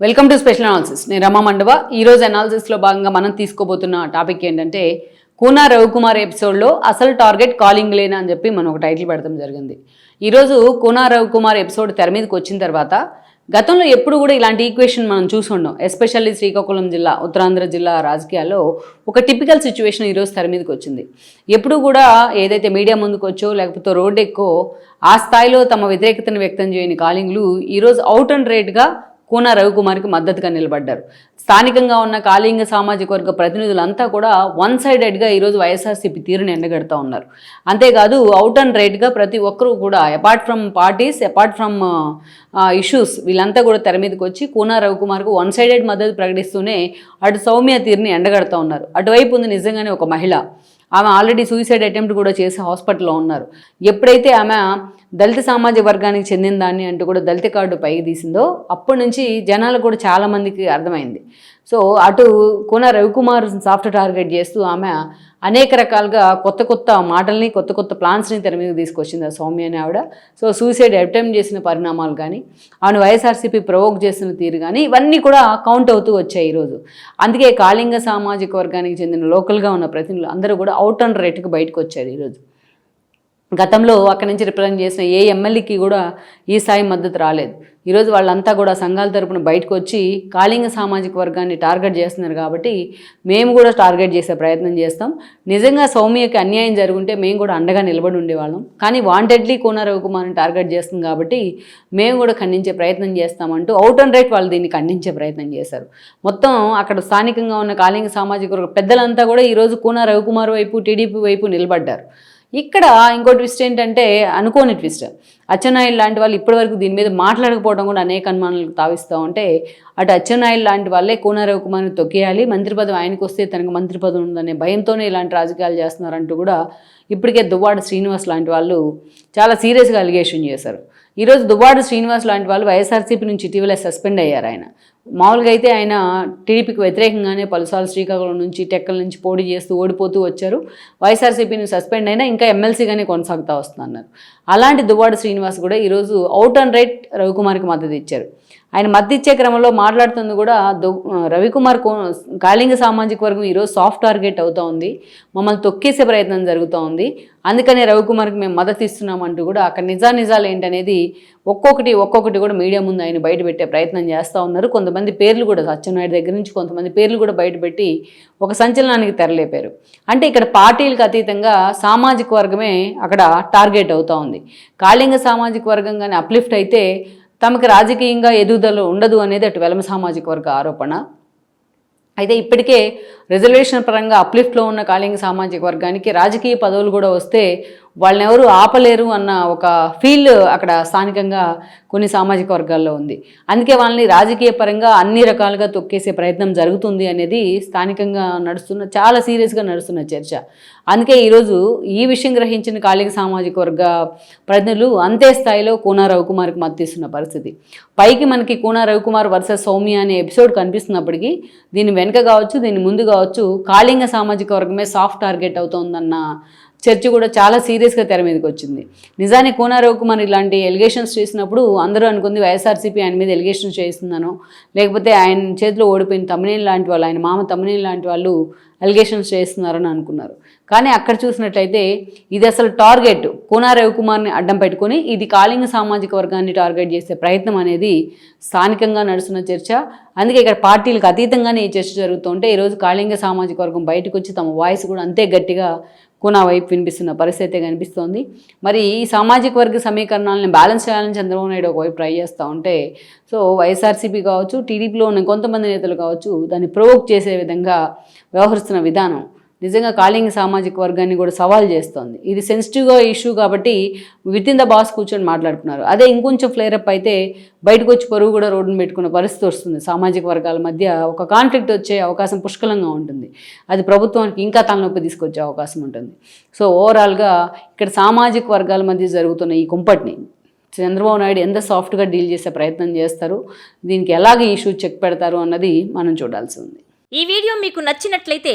Welcome to special analysis నేను రమా మండవ. ఈరోజు అనాలిసిస్లో భాగంగా మనం తీసుకోబోతున్న టాపిక్ ఏంటంటే కూనా రవికుమార్ ఎపిసోడ్లో అసలు టార్గెట్ కాలింగ్ లేనా అని చెప్పి మనం ఒక టైటిల్ పెడతాం జరిగింది. ఈరోజు కూనా రవికుమార్ ఎపిసోడ్ తెర మీదకి వచ్చిన తర్వాత గతంలో ఎప్పుడు కూడా ఇలాంటి ఈక్వేషన్ మనం చూసి ఎస్పెషల్లీ శ్రీకాకుళం జిల్లా ఉత్తరాంధ్ర జిల్లా రాజకీయాల్లో ఒక టిపికల్ సిచ్యువేషన్ ఈరోజు తెర మీదకి వచ్చింది. ఎప్పుడు కూడా ఏదైతే మీడియా ముందుకు వచ్చో లేకపోతే రోడ్ ఎక్కువ ఆ స్థాయిలో తమ వ్యతిరేకతను వ్యక్తం చేయని కాలింగ్లు ఈరోజు అవుట్ అండ్ రేట్గా కూన రవికుమార్కి మద్దతుగా నిలబడ్డారు. స్థానికంగా ఉన్న కాళింగ సామాజిక వర్గ ప్రతినిధులంతా కూడా వన్ సైడెడ్గా ఈరోజు వైఎస్ఆర్సీపీ తీరుని ఎండగడుతూ ఉన్నారు. అంతేకాదు అవుట్ అండ్ రైట్గా ప్రతి ఒక్కరూ కూడా apart from parties apart from issues వీళ్ళంతా కూడా తెర మీదకి వచ్చి కూనా రవికుమార్కు వన్ సైడెడ్ మద్దతు ప్రకటిస్తూనే అటు సౌమ్య తీరుని ఎండగడుతూ ఉన్నారు. అటువైపు ఉంది నిజంగానే ఒక మహిళ. ఆమె ఆల్రెడీ సూసైడ్ అటెంప్ట్ కూడా చేసి హాస్పిటల్లో ఉన్నారు. ఎప్పుడైతే ఆమె దళిత సామాజిక వర్గానికి చెందిన దాన్ని అంటూ కూడా దళిత కార్డు పైకి తీసిందో అప్పటి నుంచి జనాలు కూడా చాలామందికి అర్థమైంది. సో అటు కోన రవికుమార్ సాఫ్ట్ టార్గెట్ చేస్తూ ఆమె అనేక రకాలుగా కొత్త కొత్త మాటల్ని కొత్త కొత్త ప్లాన్స్ని తెర మీద తీసుకొచ్చింది ఆ సౌమ్య అని ఆవిడ. సో సూసైడ్ అటెంప్ట్ చేసిన పరిణామాలు కానీ ఆమెను వైఎస్ఆర్సీపీ ప్రవోక్ చేసిన తీరు కానీ ఇవన్నీ కూడా కౌంట్ అవుతూ వచ్చాయి ఈరోజు. అందుకే కాళింగ సామాజిక వర్గానికి చెందిన లోకల్గా ఉన్న ప్రతినిధులు అందరూ కూడా అవుట్ అండ్ రేట్కి బయటకు వచ్చారు ఈరోజు. గతంలో అక్కడి నుంచి రిప్రజెంట్ చేసిన ఏ ఎమ్మెల్యేకి కూడా ఈ స్థాయి మద్దతు రాలేదు. ఈరోజు వాళ్ళంతా కూడా సంఘాల తరపున బయటకు వచ్చి కాళింగ సామాజిక వర్గాన్ని టార్గెట్ చేస్తున్నారు కాబట్టి మేము కూడా టార్గెట్ చేసే ప్రయత్నం చేస్తాం. నిజంగా సౌమ్యకి అన్యాయం జరుగుంటే మేము కూడా అండగా నిలబడి ఉండేవాళ్ళం. కానీ వాంటెడ్లీ కోన రవికుమార్ని టార్గెట్ చేస్తుంది కాబట్టి మేము కూడా ఖండించే ప్రయత్నం చేస్తామంటూ అవుట్ అండ్ రైట్ వాళ్ళు దీన్ని ఖండించే ప్రయత్నం చేశారు. మొత్తం అక్కడ స్థానికంగా ఉన్న కాళింగ సామాజిక వర్గ పెద్దలంతా కూడా ఈరోజు కోన రవికుమార్ వైపు టీడీపీ వైపు నిలబడ్డారు. ఇక్కడ ఇంకో ట్విస్ట్ ఏంటంటే అనుకోని ట్విస్ట్ అచ్చెన్నాయుడు లాంటి వాళ్ళు ఇప్పటివరకు దీని మీద మాట్లాడకపోవడం కూడా అనేక అనుమానాలకు తావిస్తూ ఉంటే అటు అచ్చెన్నాయుడు లాంటి వాళ్ళే కోన రవికుమార్ని తొక్కేయాలి మంత్రి పదవి ఆయనకు వస్తే తనకు మంత్రి పదవి ఉందనే భయంతోనే ఇలాంటి రాజకీయాలు చేస్తున్నారంటూ కూడా ఇప్పటికే దువ్వాడ శ్రీనివాస్ లాంటి వాళ్ళు చాలా సీరియస్గా అలిగేషన్ చేశారు. ఈరోజు దువ్వాడ శ్రీనివాస్ లాంటి వాళ్ళు వైఎస్ఆర్సీపీ నుంచి ఇటీవల సస్పెండ్ అయ్యారు ఆయన. మామూలుగా అయితే ఆయన టీడీపీకి వ్యతిరేకంగానే పలుసార్లు శ్రీకాకుళం నుంచి టెక్కల నుంచి పోటీ చేస్తూ ఓడిపోతూ వచ్చారు. వైఎస్ఆర్సీపీని సస్పెండ్ అయినా ఇంకా ఎమ్మెల్సీగానే కొనసాగుతూ వస్తున్నారు అలాంటి దువ్వాడు శ్రీనివాస్ కూడా ఈరోజు అవుట్ అండ్ రైట్ రవికుమార్కి మద్దతు ఇచ్చారు. ఆయన మద్దతు ఇచ్చే క్రమంలో మాట్లాడుతుంది కూడా దు రవికుమార్ కో కాళింగ సామాజిక వర్గం ఈరోజు సాఫ్ట్ టార్గెట్ అవుతూ ఉంది. మమ్మల్ని తొక్కేసే ప్రయత్నం జరుగుతూ ఉంది. అందుకనే రవికుమార్కి మేము మద్దతు ఇస్తున్నామంటూ కూడా అక్కడ నిజా నిజాలు ఏంటనేది ఒక్కొక్కటి ఒక్కొక్కటి కూడా మీడియా ముందు ఆయన బయటపెట్టే ప్రయత్నం చేస్తూ ఉన్నారు. కొంతమంది పేర్లు కూడా సత్యనాయుడు దగ్గర నుంచి కొంతమంది పేర్లు కూడా బయటపెట్టి ఒక సంచలనానికి తెరలేపారు. అంటే ఇక్కడ పార్టీలకు అతీతంగా సామాజిక వర్గమే అక్కడ టార్గెట్ అవుతూ ఉంది. కాళింగ సామాజిక వర్గం కానీ అప్లిఫ్ట్ అయితే తమకు రాజకీయంగా ఎదుగుదల ఉండదు అనేది అటు వెలమ సామాజిక వర్గ ఆరోపణ. అయితే ఇప్పటికే రిజర్వేషన్ పరంగా అప్లిఫ్ట్లో ఉన్న కాళింగ సామాజిక వర్గానికి రాజకీయ పదవులు కూడా వస్తే వాళ్ళని ఎవరు ఆపలేరు అన్న ఒక ఫీల్ అక్కడ స్థానికంగా కొన్ని సామాజిక వర్గాల్లో ఉంది. అందుకే వాళ్ళని రాజకీయ పరంగా అన్ని రకాలుగా తొక్కేసే ప్రయత్నం జరుగుతుంది అనేది స్థానికంగా నడుస్తున్న చాలా సీరియస్గా నడుస్తున్న చర్చ. అందుకే ఈరోజు ఈ విషయం గ్రహించిన కాళిక సామాజిక వర్గ ప్రజలు అంతే స్థాయిలో కోనా రవికుమార్కి మద్దతిస్తున్న పరిస్థితి. పైకి మనకి కోనా రవికుమార్ వర్సెస్ సౌమ్య అనే ఎపిసోడ్ కనిపిస్తున్నప్పటికీ దీని వెనుక కావచ్చు దీని ముందు కావచ్చు కాళింగ సామాజిక వర్గమే సాఫ్ట్ టార్గెట్ అవుతోందన్న చర్చ కూడా చాలా సీరియస్గా తెర మీదకి వచ్చింది. నిజానికి కోనా మరి ఇలాంటి ఎలిగేషన్స్ చేసినప్పుడు అందరూ అనుకుంది వైఎస్ఆర్సీపీ ఆయన మీద ఎలిగేషన్స్ చేస్తుందనో లేకపోతే ఆయన చేతిలో ఓడిపోయిన తమ్మినేని లాంటి వాళ్ళు ఆయన మామ తమ్మినేని లాంటి వాళ్ళు అలిగేషన్స్ చేస్తున్నారని అనుకున్నారు. కానీ అక్కడ చూసినట్లయితే ఇది అసలు టార్గెట్. కోనా రవికుమార్ని అడ్డం పెట్టుకొని ఇది కాళింగ సామాజిక వర్గాన్ని టార్గెట్ చేసే ప్రయత్నం అనేది స్థానికంగా నడుస్తున్న చర్చ. అందుకే ఇక్కడ పార్టీలకు అతీతంగానే ఈ చర్చ జరుగుతుంటే ఈరోజు కాళింగ సామాజిక వర్గం బయటకు వచ్చి తమ వాయిస్ కూడా అంతే గట్టిగా కోనా వైపు వినిపిస్తున్న పరిస్థితి కనిపిస్తోంది. మరి ఈ సామాజిక వర్గ సమీకరణాలను బ్యాలెన్స్ చేయాలని చంద్రబాబు నాయుడు ఒకవైపు ట్రై చేస్తూ ఉంటే సో వైఎస్ఆర్సీపీ కావచ్చు టీడీపీలో ఉన్న కొంతమంది నేతలు కావచ్చు దాన్ని ప్రొవోక్ చేసే విధంగా వ్యవహరిస్తున్న విధానం. నిజంగా కాళింగ సామాజిక వర్గాన్ని కూడా సవాల్ చేస్తోంది. ఇది సెన్సిటివ్గా ఇష్యూ కాబట్టి విత్ ఇన్ ద బాస్ కూర్చొని మాట్లాడుకున్నారు అదే ఇంకొంచెం ఫ్లేరప్ అయితే బయటకు వచ్చి పరుగు కూడా రోడ్డును పెట్టుకున్న పరిస్థితి వస్తుంది. సామాజిక వర్గాల మధ్య ఒక కాన్ఫ్లిక్ట్ వచ్చే అవకాశం పుష్కలంగా ఉంటుంది. అది ప్రభుత్వానికి ఇంకా తలనొప్పి తీసుకొచ్చే అవకాశం ఉంటుంది. సో ఓవరాల్గా ఇక్కడ సామాజిక వర్గాల మధ్య జరుగుతున్న ఈ కుంపటిని చంద్రబాబు నాయుడు ఎంత సాఫ్ట్గా డీల్ చేసే ప్రయత్నం చేస్తారు? దీనికి ఎలాగ ఇష్యూ చెక్ పెడతారు అన్నది మనం చూడాల్సి ఉంది. ఈ వీడియో మీకు నచ్చినట్లయితే